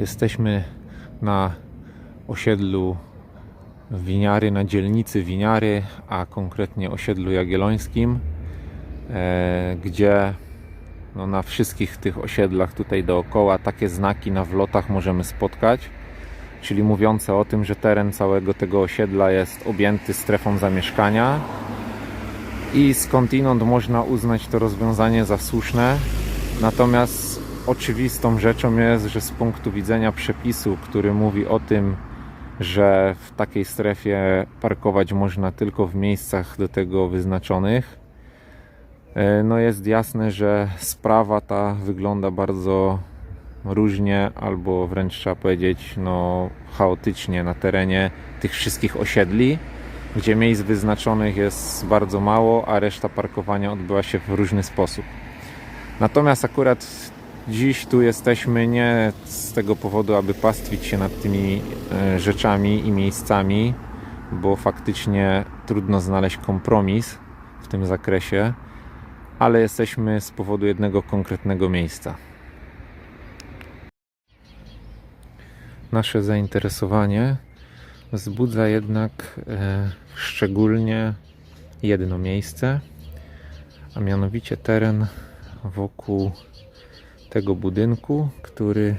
Jesteśmy na osiedlu Winiary, na dzielnicy Winiary, a konkretnie osiedlu Jagiellońskim, e, gdzie no, na wszystkich tych osiedlach tutaj dookoła takie znaki na wlotach możemy spotkać, czyli mówiące o tym, że teren całego tego osiedla jest objęty strefą zamieszkania i skądinąd można uznać to rozwiązanie za słuszne. Natomiast oczywistą rzeczą jest, że z punktu widzenia przepisu, który mówi o tym, że w takiej strefie parkować można tylko w miejscach do tego wyznaczonych, e, no jest jasne, że sprawa ta wygląda bardzo różnie, albo wręcz trzeba powiedzieć, no chaotycznie na terenie tych wszystkich osiedli gdzie miejsc wyznaczonych jest bardzo mało, a reszta parkowania odbywa się w różny sposób. Natomiast akurat dziś tu jesteśmy nie z tego powodu, aby pastwić się nad tymi e, rzeczami i miejscami, bo faktycznie trudno znaleźć kompromis w tym zakresie, ale jesteśmy z powodu jednego konkretnego miejsca. Nasze zainteresowanie wzbudza jednak e, szczególnie jedno miejsce, a mianowicie teren wokół tego budynku, który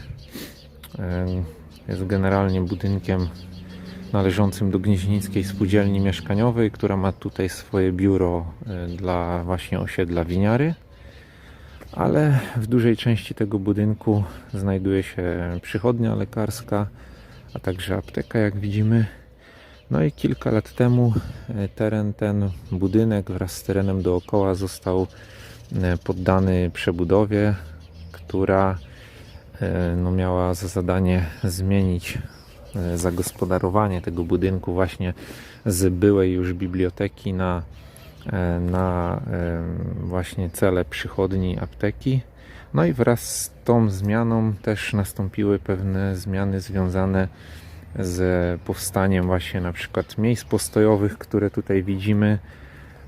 jest generalnie budynkiem należącym do Gnieźnickiej Spółdzielni Mieszkaniowej, która ma tutaj swoje biuro e, dla właśnie osiedla Winiary. Ale w dużej części tego budynku znajduje się przychodnia lekarska, a także apteka, jak widzimy. No i kilka lat temu e, teren ten, budynek wraz z terenem dookoła został e, poddany przebudowie, która e, no, miała za zadanie zmienić zagospodarowanie tego budynku właśnie z byłej już biblioteki na, na właśnie cele przychodni apteki. No i wraz z tą zmianą też nastąpiły pewne zmiany związane z powstaniem właśnie na przykład miejsc postojowych, które tutaj widzimy,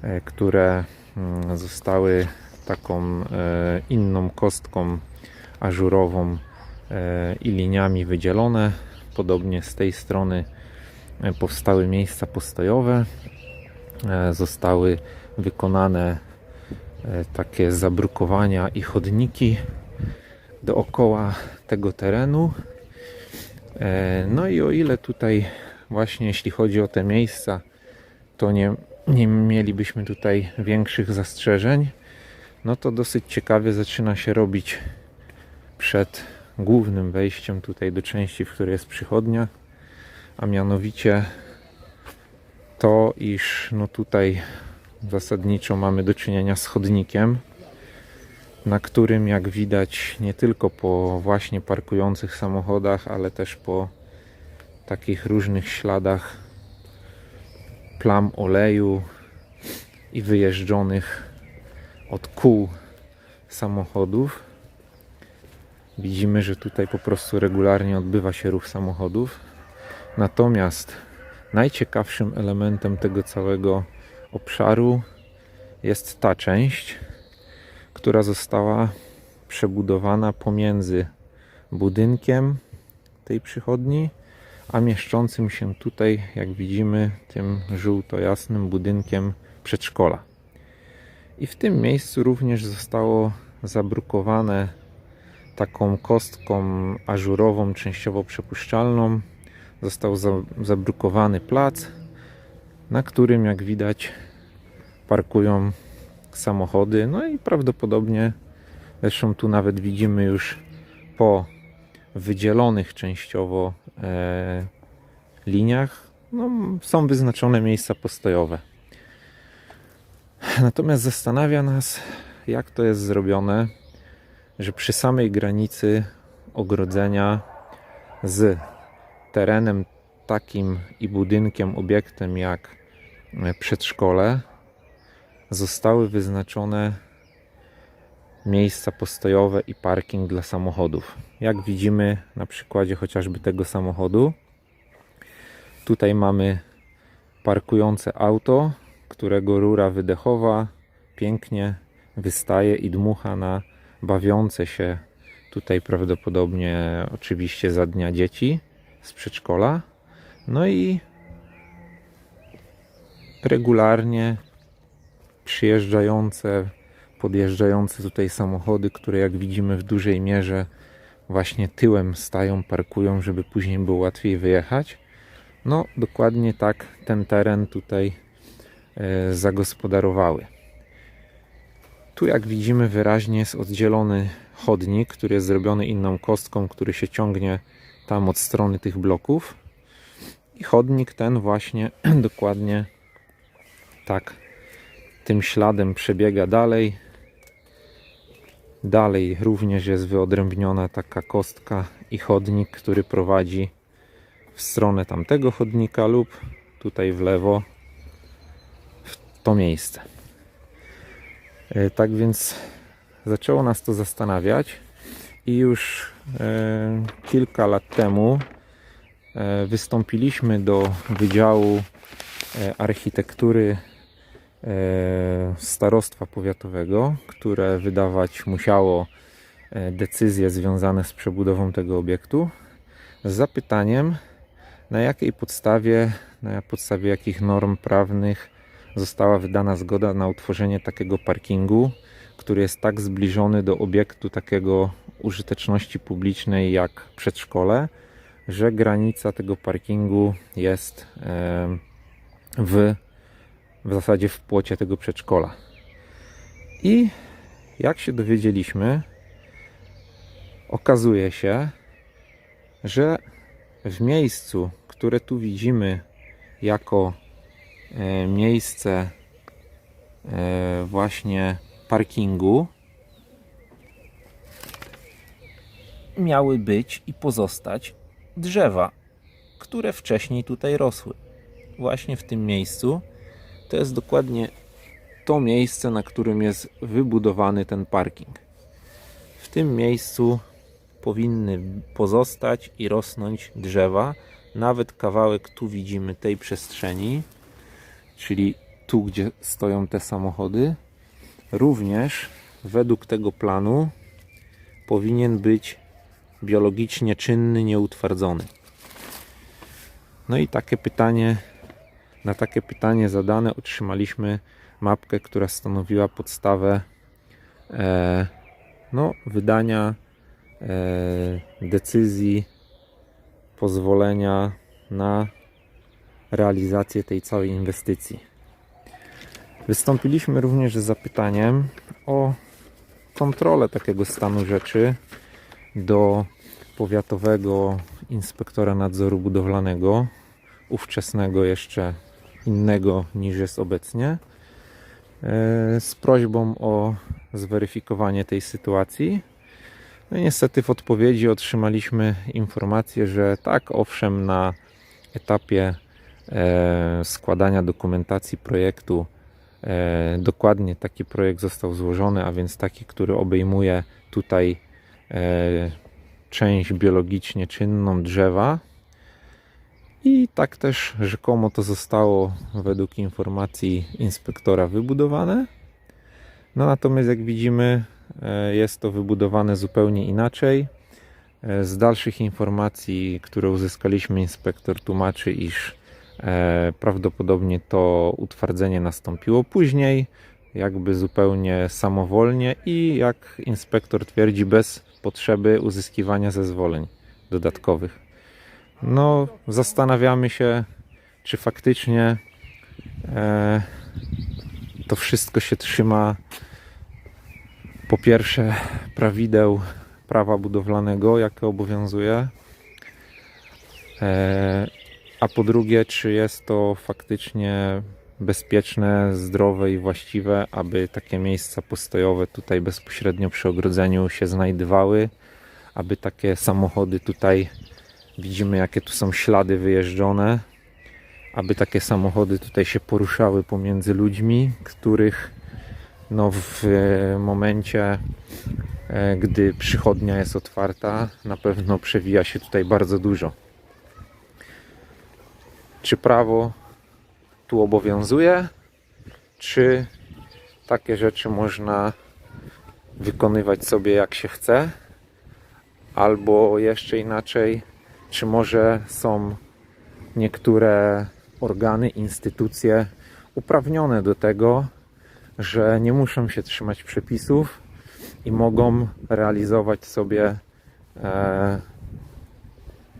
e, które mm, zostały taką e, inną kostką ażurową e, i liniami wydzielone. Podobnie z tej strony powstały miejsca postojowe. Zostały wykonane takie zabrukowania i chodniki dookoła tego terenu. E, no i o ile tutaj właśnie jeśli chodzi o te miejsca, to nie, nie mielibyśmy tutaj większych zastrzeżeń, no to dosyć ciekawie zaczyna się robić przed głównym wejściem tutaj do części, w której jest przychodnia, a mianowicie to, iż no tutaj zasadniczo mamy do czynienia z chodnikiem, na którym jak widać nie tylko po właśnie parkujących samochodach, ale też po takich różnych śladach plam oleju i wyjeżdżonych od kół samochodów. Widzimy, że tutaj po prostu regularnie odbywa się ruch samochodów. Natomiast najciekawszym elementem tego całego obszaru jest ta część, która została przebudowana pomiędzy budynkiem tej przychodni, a mieszczącym się tutaj, jak widzimy, tym żółto-jasnym budynkiem przedszkola. I w tym miejscu również zostało zabrukowane taką kostką ażurową, częściowo przepuszczalną. Został zabrukowany plac, na którym, jak widać, parkują samochody. No i prawdopodobnie, zresztą tu nawet widzimy już po wydzielonych częściowo e, liniach, no, są wyznaczone miejsca postojowe. Natomiast zastanawia nas, jak to jest zrobione, że przy samej granicy ogrodzenia z terenem takim i budynkiem, obiektem jak przedszkole, zostały wyznaczone miejsca postojowe i parking dla samochodów. Jak widzimy na przykładzie chociażby tego samochodu, tutaj mamy parkujące auto, którego rura wydechowa pięknie wystaje i dmucha na bawiące się Tutaj prawdopodobnie oczywiście za dnia dzieci z przedszkola. No i regularnie przyjeżdżające, podjeżdżające tutaj samochody, które jak widzimy w dużej mierze właśnie tyłem stają, parkują, żeby później było łatwiej wyjechać. No, dokładnie tak ten teren tutaj e, zagospodarowały. Tu, jak widzimy, wyraźnie jest oddzielony chodnik, który jest zrobiony inną kostką, który się ciągnie tam od strony tych bloków. I chodnik ten właśnie dokładnie tak tym śladem przebiega dalej. Dalej również jest wyodrębniona taka kostka i chodnik, który prowadzi w stronę tamtego chodnika lub tutaj w lewo w to miejsce. E, Tak więc zaczęło nas to zastanawiać i już e, kilka lat temu e, wystąpiliśmy do Wydziału Architektury Starostwa Powiatowego, które wydawać musiało decyzje związane z przebudową tego obiektu z zapytaniem, na jakiej podstawie, na podstawie jakich norm prawnych została wydana zgoda na utworzenie takiego parkingu, który jest tak zbliżony do obiektu takiego użyteczności publicznej jak przedszkole, że granica tego parkingu jest w, w zasadzie w płocie tego przedszkola. I jak się dowiedzieliśmy, okazuje się, że w miejscu, które tu widzimy jako miejsce e, właśnie parkingu, miały być i pozostać drzewa, które wcześniej tutaj rosły. Właśnie w tym miejscu to jest dokładnie to miejsce, na którym jest wybudowany ten parking. W tym miejscu powinny pozostać i rosnąć drzewa. Nawet kawałek tu widzimy tej przestrzeni, czyli tu, gdzie stoją te samochody, również według tego planu powinien być biologicznie czynny, nieutwardzony. No i takie pytanie, na takie pytanie zadane otrzymaliśmy mapkę, która stanowiła podstawę e, no, wydania e, decyzji, pozwolenia na realizację tej całej inwestycji. Wystąpiliśmy również z zapytaniem o kontrolę takiego stanu rzeczy do powiatowego inspektora nadzoru budowlanego, ówczesnego jeszcze innego niż jest obecnie, e, z prośbą o zweryfikowanie tej sytuacji. No niestety w odpowiedzi otrzymaliśmy informację, że tak, owszem, na etapie składania dokumentacji projektu e, dokładnie taki projekt został złożony, a więc taki, który obejmuje tutaj e, część biologicznie czynną drzewa. I tak też rzekomo to zostało według informacji inspektora wybudowane. No natomiast jak widzimy, e, jest to wybudowane zupełnie inaczej. E, Z dalszych informacji, które uzyskaliśmy, inspektor tłumaczy, iż e, prawdopodobnie to utwardzenie nastąpiło później, jakby zupełnie samowolnie i jak inspektor twierdzi, bez potrzeby uzyskiwania zezwoleń dodatkowych. No, zastanawiamy się, czy faktycznie e, to wszystko się trzyma po pierwsze prawideł prawa budowlanego, jakie obowiązuje, e, a po drugie, czy jest to faktycznie bezpieczne, zdrowe i właściwe, aby takie miejsca postojowe tutaj bezpośrednio przy ogrodzeniu się znajdowały, aby takie samochody tutaj widzimy, jakie tu są ślady wyjeżdżone, aby takie samochody tutaj się poruszały pomiędzy ludźmi, których no w e, momencie, e, gdy przychodnia jest otwarta, na pewno przewija się tutaj bardzo dużo. Czy prawo tu obowiązuje, czy takie rzeczy można wykonywać sobie jak się chce? Albo jeszcze inaczej, czy może są niektóre organy, instytucje uprawnione do tego, że nie muszą się trzymać przepisów i mogą realizować sobie e,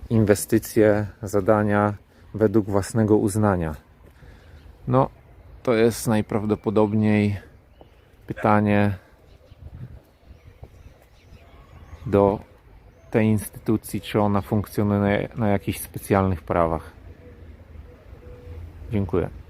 inwestycje, zadania według własnego uznania. No, to jest najprawdopodobniej pytanie do tej instytucji, czy ona funkcjonuje na jakichś specjalnych prawach. Dziękuję.